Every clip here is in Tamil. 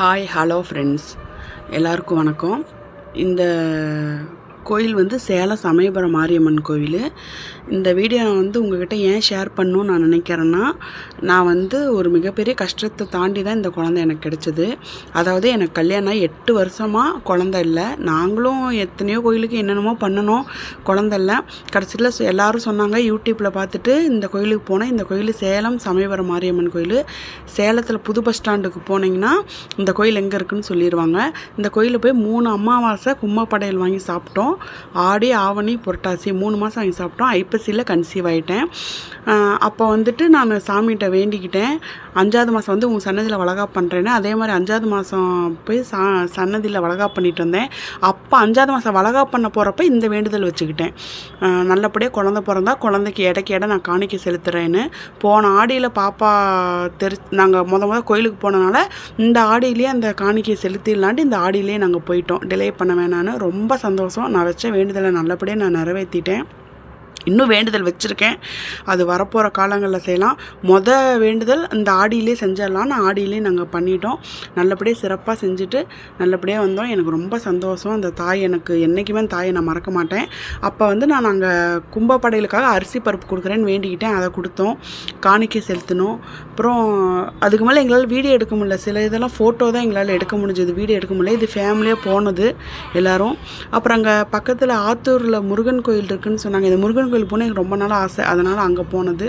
ஹாய் ஹலோ ஃப்ரெண்ட்ஸ் எல்லாருக்கும் வணக்கம். இந்த கோயில் வந்து சேலம் சமயபுரம் மாரியம்மன் கோவில். இந்த வீடியோ நான் வந்து உங்ககிட்ட ஏன் ஷேர் பண்ணணும்னு நான் நினைக்கிறேன்னா நான் வந்து ஒரு மிகப்பெரிய கஷ்டத்தை தாண்டி தான் இந்த குழந்தை எனக்கு கிடச்சிது. அதாவது எனக்கு கல்யாணம் எட்டு வருஷமாக குழந்தை இல்லை. நாங்களும் எத்தனையோ கோயிலுக்கு என்னென்னமோ பண்ணணும் குழந்தை இல்லை. கடைசியில் எல்லோரும் எல்லாரும் சொன்னாங்க யூடியூப்பில் பார்த்துட்டு இந்த கோயிலுக்கு போனேன் இந்த கோயில் சேலம் சமயபுரம் மாரியம்மன் கோயில். சேலத்தில் புது பஸ் ஸ்டாண்டுக்கு போனீங்கன்னா இந்த கோயில் எங்கே இருக்குன்னு சொல்லிடுவாங்க இந்த கோயிலில் போய் மூணு அமாவாசை கும்மப்படையல் வாங்கி சாப்பிட்டோம். ஆடி ஆவணி புரட்டாசி மூணு மாதம் வாங்கி சாப்பிட்டோம். ஐப்பசியில் கன்சீவ் ஆகிட்டேன் அப்போ வந்துட்டு நான் சாமிகிட்ட வேண்டிக்கிட்டேன். அஞ்சாவது மாதம் வந்து உங்கள் சன்னதியில் வளகா பண்ணுறேன்னு அதே மாதிரி அஞ்சாவது மாதம் போய் சா சன்னதியில் வளகா பண்ணிட்டு வந்தேன் அப்போ அஞ்சாவது மாதம் வளகா பண்ண போகிறப்ப இந்த வேண்டுதல் வச்சுக்கிட்டேன். நல்லபடியாக குழந்த பிறந்தா குழந்தைக்கு இடைக்கு இடம் நான் காணிக்கை செலுத்துகிறேன்னு போன ஆடியில் பாப்பா தெரி நாங்கள் முத முத கோயிலுக்கு போனனால இந்த ஆடியிலேயே அந்த காணிக்கையை செலுத்திடலான்ட்டு இந்த ஆடியிலேயே நாங்கள் போயிட்டோம். டிலே பண்ண வேணான்னு ரொம்ப சந்தோஷம். நான் வச்ச வேண்டுதலை நல்லபடியாக நான் நிறைவேற்றிட்டேன் இன்னும் வேண்டுதல் வச்சுருக்கேன். அது வரப்போகிற காலங்களில் செய்யலாம். மொத வேண்டுதல் இந்த ஆடியிலே நான் ஆடியிலே நாங்கள் பண்ணிட்டோம். நல்லபடியாக சிறப்பாக செஞ்சுட்டு நல்லபடியாக வந்தோம். எனக்கு ரொம்ப சந்தோஷம். அந்த தாய் எனக்கு என்றைக்குமே அந்த தாயை நான் மறக்க மாட்டேன். அப்போ வந்து நான் நாங்கள் கும்பப்படையிலுக்காக அரிசி பருப்பு கொடுக்குறேன்னு வேண்டிக்கிட்டேன். அதை கொடுத்தோம். காணிக்கை செலுத்தினோம். அப்புறம் அதுக்கு மேலே எங்களால் வீடியோ எடுக்க முடியல. சில இதெல்லாம் ஃபோட்டோ தான் எங்களால் எடுக்க முடிஞ்சது. வீடியோ எடுக்க முடியல. இது ஃபேமிலியாக போனது எல்லோரும். அப்புறம் அங்கே பக்கத்தில் ஆத்தூரில் முருகன் கோயில் இருக்குதுன்னு சொன்னாங்க. இந்த முருகன் கோயில் போனால் எனக்கு ரொம்ப நாள் ஆசை. அதனால் அங்கே போனது.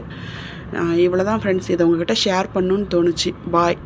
இவ்வளோ தான் ஃப்ரெண்ட்ஸ் இதை உங்ககிட்ட ஷேர் பண்ணணுன்னு தோணுச்சு. பாய்